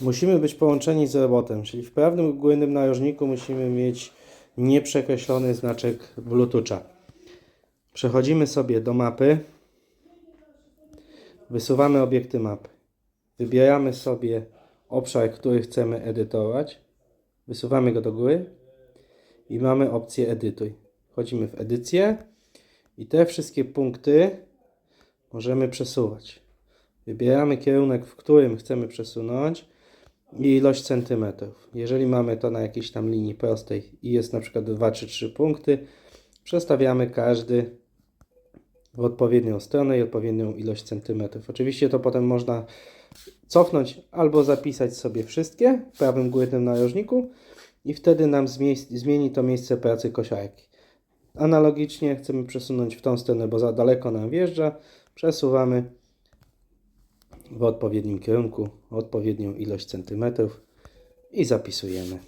Musimy być połączeni z robotem, czyli w prawym górnym narożniku musimy mieć nieprzekreślony znaczek Bluetooth'a. Przechodzimy sobie do mapy. Wysuwamy obiekty mapy. Wybieramy sobie obszar, który chcemy edytować. Wysuwamy go do góry i mamy opcję edytuj. Wchodzimy w edycję i te wszystkie punkty możemy przesuwać. Wybieramy kierunek, w którym chcemy przesunąć i ilość centymetrów. Jeżeli mamy to na jakiejś tam linii prostej i jest na przykład 2 czy 3 punkty, przestawiamy każdy w odpowiednią stronę i odpowiednią ilość centymetrów. Oczywiście to potem można cofnąć albo zapisać sobie wszystkie w prawym górnym narożniku i wtedy nam zmie- zmieni to miejsce pracy kosiarki. Analogicznie chcemy przesunąć w tą stronę, bo za daleko nam wjeżdża, przesuwamy w odpowiednim kierunku odpowiednią ilość centymetrów i zapisujemy.